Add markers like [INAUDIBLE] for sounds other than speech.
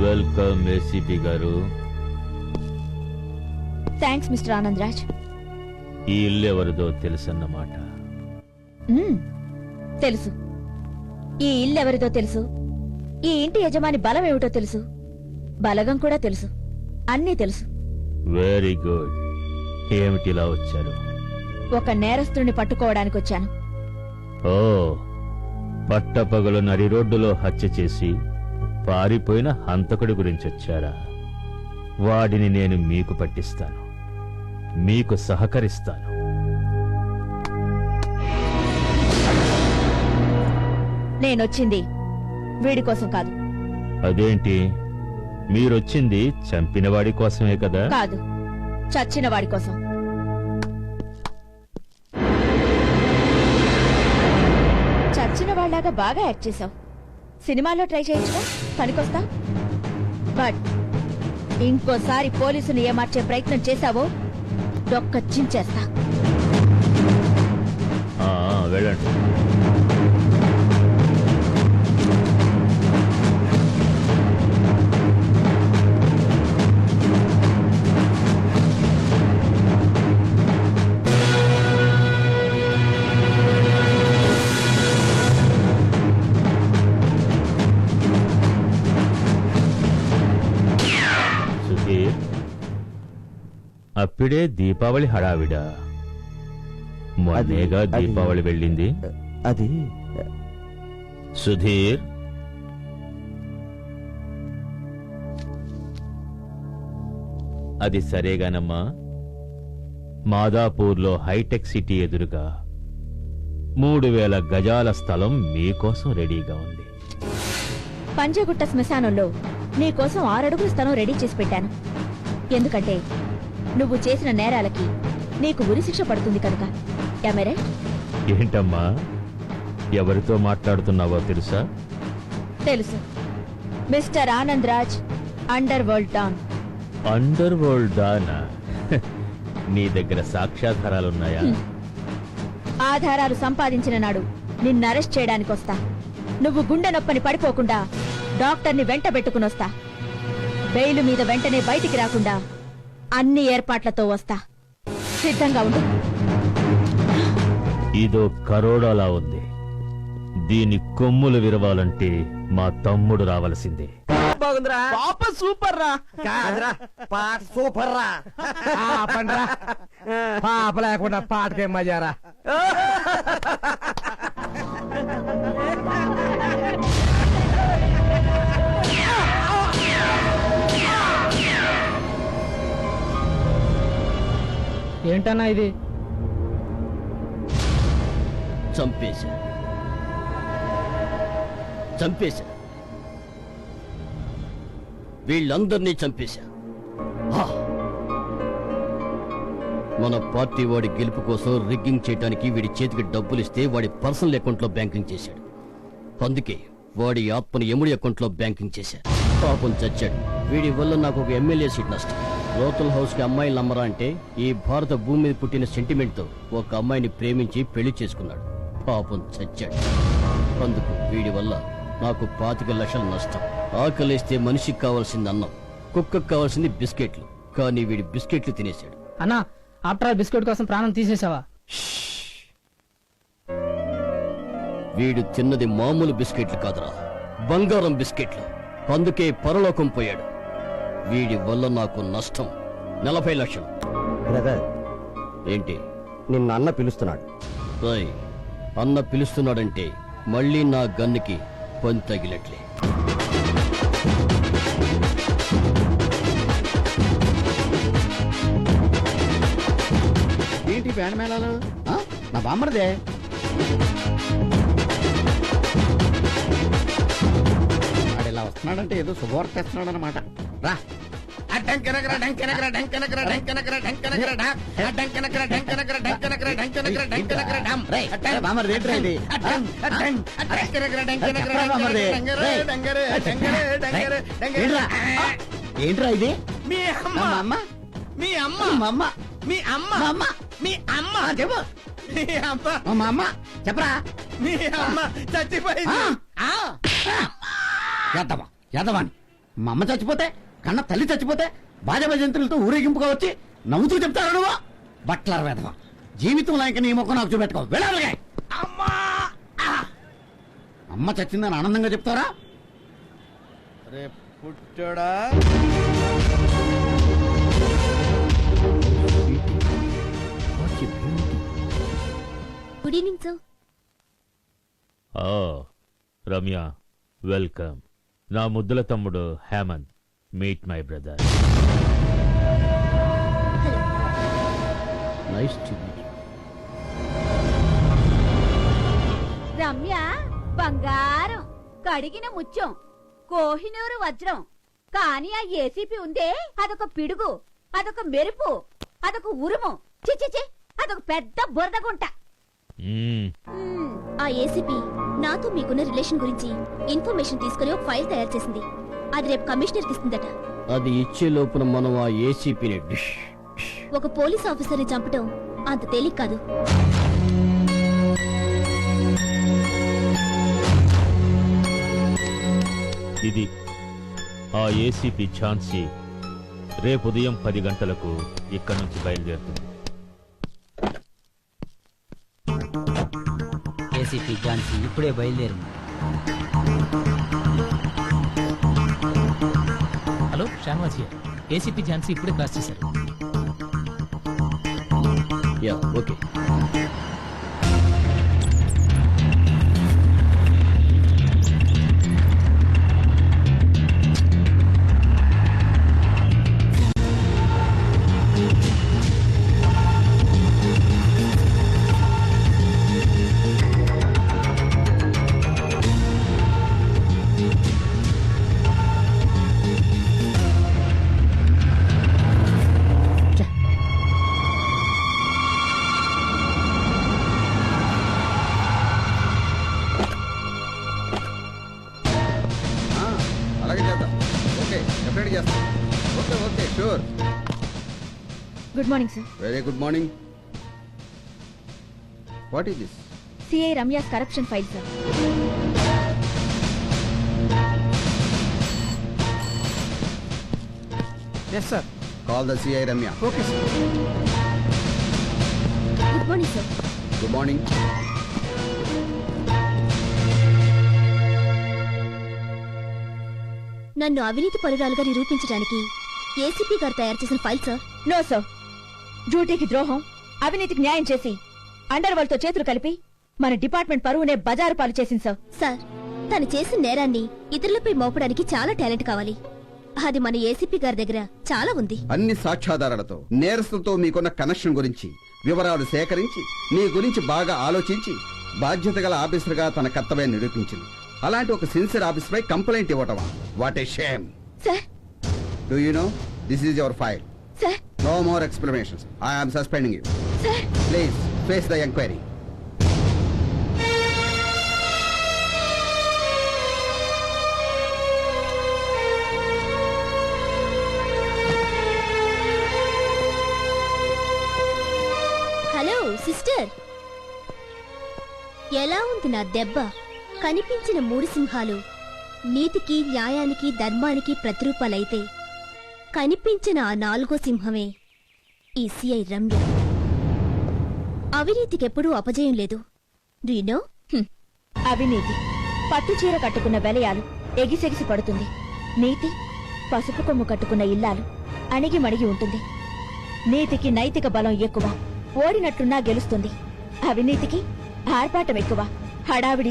Welcome ACP గారు. Thanks mister Anand Raj ఈ ఇల్లు ఎవరిదో తెలుసన్నమాట మ్మ్. తెలుసు. ఈ ఇల్లు ఎవరిదో తెలుసు. ఈ ఇంటి యజమాని బలం ఏమిటో తెలుసు. బలగం కూడా తెలుసు. అన్నీ తెలుసు. వెరీ గుడ్ ఏమిటి ఇలా వచ్చారు? ఒక నేరస్తుడిని పట్టుకోవడానికి వచ్చాను ఓ పట్టపగలు నరి రోడ్డులో హత్య చేసి పారిపోయిన హంతకుడి గురించి వచ్చారా? వాడిని నేను మీకు పట్టిస్తాను. మీకు సహకరిస్తాను. నేనొచ్చింది. వీడి కోసం కాదు. అదేంటి? మీరొచ్చింది చంపినవాడి కోసమే కదా? కాదు. చచ్చిన వాడి కోసం. చచ్చిన వాళ్ళలాగా బాగా యాక్ట్ చేశావు. సినిమాలో ట్రై చేయించుకో పనికొస్తా? బట్ ఇంకోసారి పోలీసుని ఏమార్చే ప్రయత్నం చేశావో డొక్క చించేస్తా. వెళ్ళండి. అప్పుడే దీపావళి హడావిడా. మొన్నేగా దీపావళి వెళ్ళింది? అది సుధీర్? అది సరేగానమ్మా. మాదాపూర్లో హైటెక్ సిటీ ఎదురుగా మూడు వేల గజాల స్థలం మీకోసం రెడీగా ఉంది. పంజగుట్ట శ్మశానంలో నీకోసం ఆరడుగుల స్థలం రెడీ చేసి పెట్టాను. ఎందుకంటే నువ్వు చేసిన నేరాలకి నీకు ఉరిశిక్ష పడుతుంది కనుక. ఎమరే ఏంటమ్మా? ఎవరితో మాట్లాడుతున్నావో తెలుసా? తెలుసు. Mister Anand Raj underworld don. Underworld దానా [LAUGHS] నీ దగ్గర సాక్ష్యాధారాలున్నాయా? ఆధారాలు సంపాదించిన నాడు నిన్ను అరెస్ట్ చేయడానికి వస్తా. నువ్వు గుండె నొప్పని పడిపోకుండా డాక్టర్ని వెంట పెట్టుకునొస్తా బెయిలు మీద వెంటనే బయటికి రాకుండా అన్ని ఏర్పాట్లతో వస్తా. సిద్ధంగా ఉండు. ఇదో కరోడాలా ఉంది. దీని కొమ్ములు విరవాలంటే మా తమ్ముడు రావలసిందే. బాగుందిరా. పాప సూపర్ రా కాదురా పాట సూపర్ రా పండ్రా పాప లేకుండా పాటకే మజారా. [LAUGHS] ఏంటన్నా ఇది? చంపేశా. చంపేశా. వీళ్ళందరినీ చంపేశా. మన పార్టీ వాడి గెలుపు కోసం రిగ్గింగ్ చేయడానికి వీడి చేతికి డబ్బులు ఇస్తే వాడి పర్సనల్ అకౌంట్లో బ్యాంకింగ్ చేశాడు. అందుకే వాడి ఆత్మని ఎముడి అకౌంట్లో బ్యాంకింగ్ చేశాడు. పాపం చచ్చాడు. వీడి వల్ల నాకు ఒక ఎమ్మెల్యే సీట్ నష్టం. లోకల్ హౌస్కి అమ్మాయిలు నమ్మరా అంటే ఈ భారత భూమి మీద పుట్టిన సెంటిమెంట్తో ఒక అమ్మాయిని ప్రేమించి పెళ్ళి చేసుకున్నాడు. పాపం చచ్చాడు. అందుకు వీడి వల్ల నాకు పాతిక లక్షల నష్టం. ఆకలేస్తే మనిషికి కావాల్సింది అన్నం కుక్కకు కావాల్సింది బిస్కెట్లు. కానీ వీడి బిస్కెట్లు తినేశాడు. అన్నా ఆఫ్టర్ ఆల్ బిస్కెట్ కోసం ప్రాణం తీసేసావా? వీడు తిన్నది మామూలు బిస్కెట్లు కాదురా. బంగారం బిస్కెట్లు. అందుకే పరలోకం పోయాడు. వీడి వల్ల నాకు నష్టం. నలభై లక్షలు. బ్రదర్. ఏంటి? నిన్ను అన్న పిలుస్తున్నాడు. రాయ్ అన్న పిలుస్తున్నాడంటే మళ్ళీ నా గన్నుకి పని తగిలట్లే. ఏంటి బ్యాండ్ మేళాలు? ఆ? నా బామ్మర్దే వాడు ఇలా వస్తున్నాడంటే ఏదో శుభవార్త రే ఏంట్రా ఇది? ఏంట్రా? మీ అమ్మ. అమ్మ? మీ అమ్మ. అమ్మ. మీ అమ్మ. అమ్మ. మీ అమ్మ. చెప్పు. మీ అమ్మ. మా అమ్మ చెప్పరా? మీ అమ్మ. చచ్చిపోయింది. యాదవాని మా అమ్మ చచ్చిపోతే కన్న తల్లి చచ్చిపోతే బాజా భజంతులతో ఊరేగింపుగా వచ్చి నవ్వుతూ చెప్తారా నువ్వు? బట్లర్ వేధవా. జీవితంలో ఇంక నీ ముఖం నాకు చూపెట్టుకో. వెళ్ళాలిగా అమ్మా! అమ్మ చచ్చిందని ఆనందంగా చెప్తారా? రే పుట్టడా! Good evening sir. Oh Ramya welcome. నా ముద్దుల తమ్ముడు Hemanth. Meet my brother nice to meet Ramya బంగారం కడిగిన ముత్యం కోహినూరు వజ్రం. కాని ఆ ఏసీపీ ఉందే అదొక పిడుగు అదొక మెరుపు అదొక ఉరుము. చిచిచి అదొక పెద్ద బురదగుంట. ఆ ఏసీపీ నాతో మీకున్న రిలేషన్ గురించి ఇన్ఫర్మేషన్ తీసుకుని ఒక ఫైల్ తయారు చేసింది. అది రేపు కమిషనర్కి ఇస్తుందట. అది ఇచ్చే లోపున మనం ఆ ఏసీపీని డిష్. ఒక పోలీస్ ఆఫీసర్ని చంపటం అంత తేలిక కాదు. ఇది ఆ ఏసీపీ ఝాన్సీ రేపు ఉదయం పది గంటలకు ఇక్కడి నుంచి బయలుదేరుతుంది. ఏసీపీ ఝాన్సీ ఇప్పుడే బయలుదేరింది. Hello Shahnawaz here. ACP Jhansi ఇప్పుడే క్రాస్ చేశారు. Ya okay good morning sir very good morning what is this CI Ramya's corruption file sir yes sir call the CI Ramya okay sir good morning sir good morning నన్ను అవినీతి పరురాలుగా నిరూపించడానికి ACP గారు తయారు చేసిన file sir no sir డ్యూటీకి ద్రోహం అవినీతికి న్యాయం చేసి అండర్తో చేతులు కలిపి మన డిపార్ట్మెంట్ పరువునే బజారు పాలు చేసింది సార్. సార్ తను చేసిన నేరాన్ని ఇతరులపై మోపడానికి చాలా టాలెంట్ కావాలి. అది మన ఏసీపీ గారి దగ్గర చాలా ఉంది. అన్ని సాక్ష్యాధారాలతో నేరస్తులతో మీకున్న కనెక్షన్ గురించి వివరాలు సేకరించి మీ గురించి బాగా ఆలోచించి బాధ్యత గల ఆఫీసర్గా తన కర్తవ్యం నిరూపించింది. అలాంటి ఒక సిన్సియర్ ఆఫీసర్ పై complaint ఇవ్వటమా? What a shame sir. Do you know this is your file sir. No more explanations I'm suspending you please face the enquiry hello sister ఎలా ఉంది నా దెబ్బ? కనిపించిన మూడు సింహాలు. నీతికి న్యాయానికి ధర్మానికి ప్రతిరూపాలైతే. కనిపించిన ఆ నాలుగో సింహమే ఈ సిఐ రమ్య. అవినీతికెప్పుడూ అపజయం లేదు. No hmm. అవినీతి. పట్టు చీర కట్టుకున్న వెలయాలు ఎగిసెగిసి పడుతుంది. నీతి పసుపు కొమ్ము కట్టుకున్న ఇల్లాలు అణిగి మణిగి ఉంటుంది. నీతికి నైతిక బలం ఎక్కువ. ఓడినట్టున్నా గెలుస్తుంది. అవినీతికి ఆర్పాటం ఎక్కువ. హడావిడి